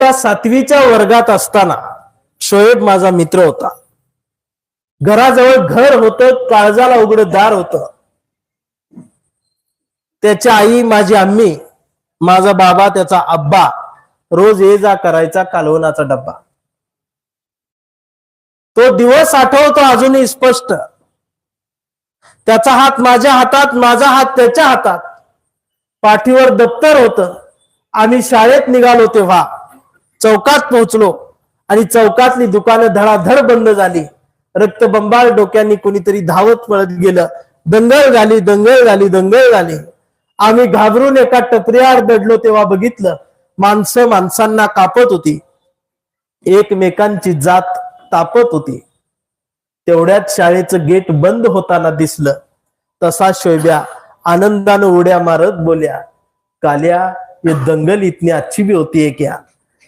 त्या सातवीच्या वर्गात असताना शोएब माझा मित्र होता. घराजवळ घर होतं काळजाला उघड दार होतं. त्याची आई माझी आम्मी माझा बाबा त्याचा आब्बा रोज ये जा करायचा कालवणाचा डब्बा. तो दिवस आठवतो अजूनही स्पष्ट. त्याचा हात माझ्या हातात माझा हात त्याच्या हातात. पाठीवर दप्तर होतं. आम्ही शाळेत निघालो तेव्हा चौकात पोहोचलो आणि चौकातली दुकानं धडाधड बंद झाली. रक्तबंबाळ डोक्यांनी कुणीतरी धावत पळत गेलं. दंगल झाली दंगल झाली दंगल झाली. आम्ही घाबरून एका टपऱ्यावर दडलो तेव्हा बघितलं माणसं माणसांना कापत होती. एकमेकांची जात तापत होती. तेवढ्यात शाळेचं गेट बंद होताना दिसलं. तसा शोभ्या आनंदानं उड्या मारत बोल्या काल्या ये दंगल इतनी अच्छी भी होती है क्या